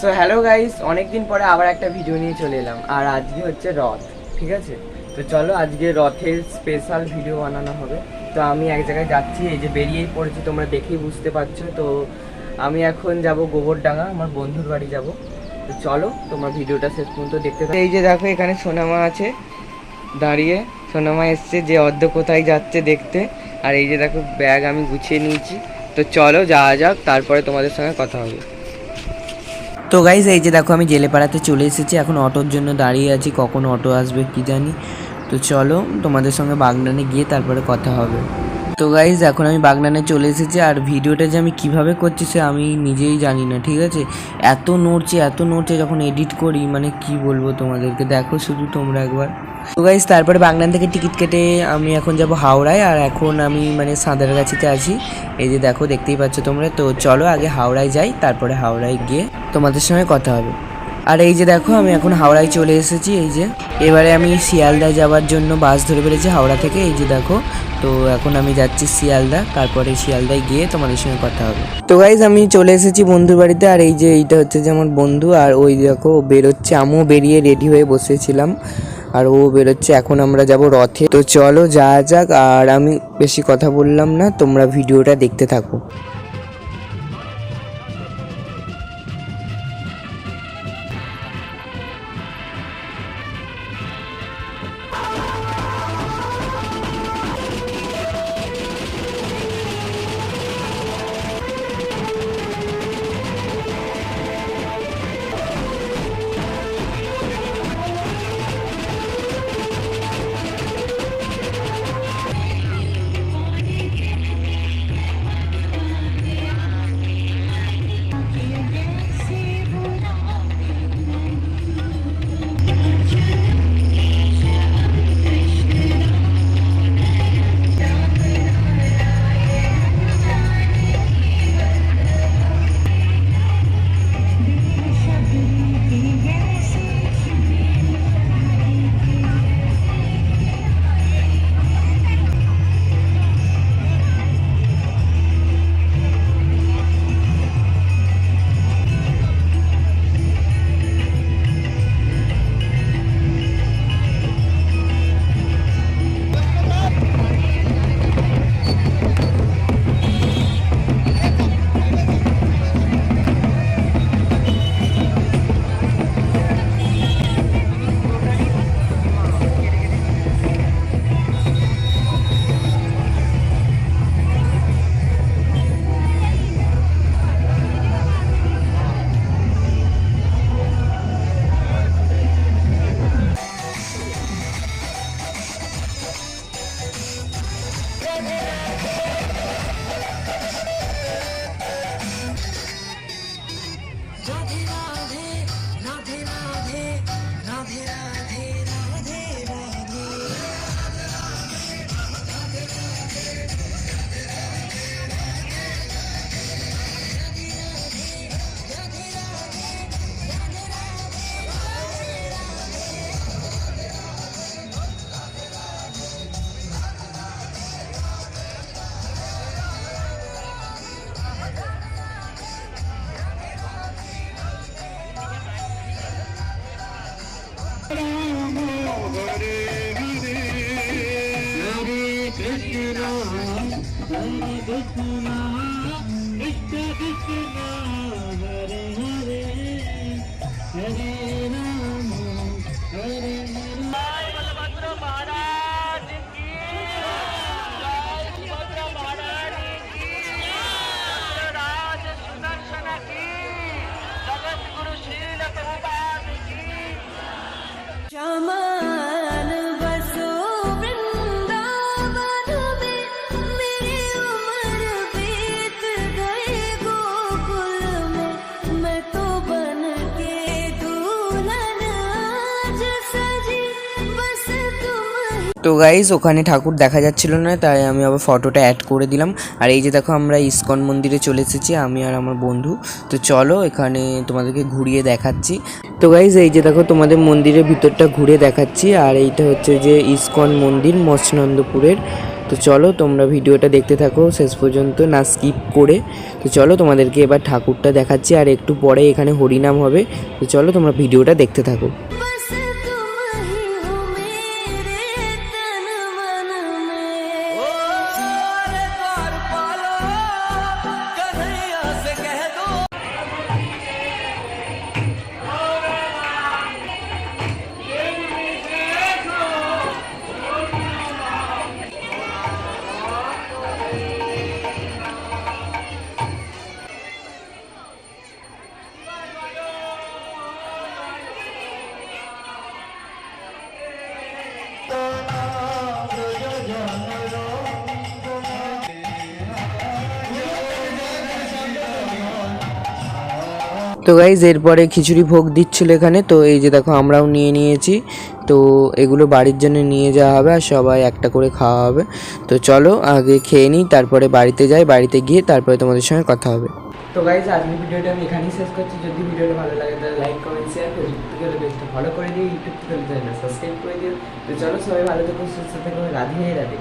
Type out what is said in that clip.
So hello guys অনেকদিন পরে আবার একটা ভিডিও নিয়ে চলে এলাম। আর আজকে হচ্ছে রথ, ঠিক আছে? তো চলো আজকে রথের স্পেশাল ভিডিও বানানো হবে। তো আমি এক জায়গায় যাচ্ছি, এই যে বেরিয়েই পড়েছি, তোমরা দেখেই বুঝতে পারছ। তো আমি এখন যাব গোবরডাঙ্গা, আমার বন্ধুর বাড়ি যাব। তো চলো, তোমার ভিডিওটা শেষ পর্যন্ত দেখতে। এই যে দেখো, এখানে সোনামা আছে, দাঁড়িয়ে। সোনামা এসছে যে অর্ধ কোথায় যাচ্ছে দেখতে। আর এই যে দেখো, ব্যাগ আমি গুছিয়ে নিয়েছি। তো চলো, যাওয়া যাক, তারপরে তোমাদের সঙ্গে কথা হবে। তো গাইজ এই যে দেখো আমি জেলে পাড়াতে চলে এসেছি, এখন অটোর জন্য দাঁড়িয়ে আছি, কখন অটো আসবে কি জানি। তো চলো তোমাদের সঙ্গে বাগনানে গিয়ে তারপরে কথা হবে। তো গাইজ এখন আমি বাগনানে চলে এসেছি আর ভিডিওটা যে আমি কীভাবে করছি সে আমি নিজেই জানি না, ঠিক আছে? এত নড়ছে এত নড়ছে যখন এডিট করি মানে কি বলব তোমাদেরকে? দেখো শুধু তোমরা একবার। তো গাইজ তারপরে বাগনান থেকে টিকিট কেটে আমি এখন যাব হাওড়ায়, আর এখন আমি মানে সাঁতারগাছিতে আছি। এই যে দেখো, দেখতেই পাচ্ছ তোমরা। তো চলো আগে হাওড়ায় যাই, তারপরে হাওড়ায় গিয়ে তোমাদের সঙ্গে কথা হবে। আর এই যে দেখো, আমি এখন হাওড়ায় চলে এসেছি, এই যে। এবারে আমি শিয়ালদা যাওয়ার জন্য বাস ধরে পেরেছি হাওড়া থেকে। এই যে দেখো তো এখন আমি যাচ্ছি শিয়ালদা, তারপরে শিয়ালদায় গিয়ে তোমাদের সঙ্গে কথা হবে। তো গাইজ আমি চলে এসেছি বন্ধুর বাড়িতে, আর এই যে এইটা হচ্ছে যে আমার বন্ধু, আর ওই দেখো বেরোচ্ছে, আমিও বেরিয়ে রেডি হয়ে বসেছিলাম, আর ও বেরোচ্ছে, এখন আমরা যাব রথে। তো চলো যা যাক, আর আমি বেশি কথা বললাম না, তোমরা ভিডিওটা দেখতে থাকো। Thank you. তো গাইজ ওখানে ঠাকুর দেখা যাচ্ছিল না, তাই আমি আবার ফটোটা অ্যাড করে দিলাম। আর এই যে দেখো, আমরা ইস্কন মন্দিরে চলে এসেছি, আমি আর আমার বন্ধু। তো চলো, এখানে তোমাদেরকে ঘুরিয়ে দেখাচ্ছি। তো গাইজ এই যে দেখো, তোমাদের মন্দিরের ভিতরটা ঘুরে দেখাচ্ছি, আর এইটা হচ্ছে যে ইস্কন মন্দির মৎস্যনন্দপুরের তো চলো, তোমরা ভিডিওটা দেখতে থাকো, শেষ পর্যন্ত না স্কিপ করে। তো চলো, তোমাদেরকে এবার ঠাকুরটা দেখাচ্ছি, আর একটু পরে এখানে হরিনাম হবে। তো চলো, তোমরা ভিডিওটা দেখতে থাকো। তো গাইজ এরপরে খিচুড়ি ভোগ দিচ্ছিল এখানে। তো এই যে দেখো, আমরাও নিয়ে নিয়েছি। তো এগুলো বাড়ির জন্য নিয়ে যাওয়া হবে আর সবাই একটা করে খাওয়া হবে। তো চলো, আগে খেয়ে নিই, তারপরে বাড়িতে যাই, বাড়িতে গিয়ে তারপরে তোমাদের সঙ্গে কথা হবে। তো গাইজ আজকের ভিডিওটা আমি এখানেই শেষ করছি। যদি ভিডিওটা ভালো লাগে, তাহলে লাইক কমেন্ট শেয়ার ফেসবুক থেকে হলে পেজটা ফলো করে দিও ইউটিউব থেকে সাবস্ক্রাইব করে দিও। তো চলো, সবাই ভালো থেকো, সুস্থ থেকো, রাধে রাধে।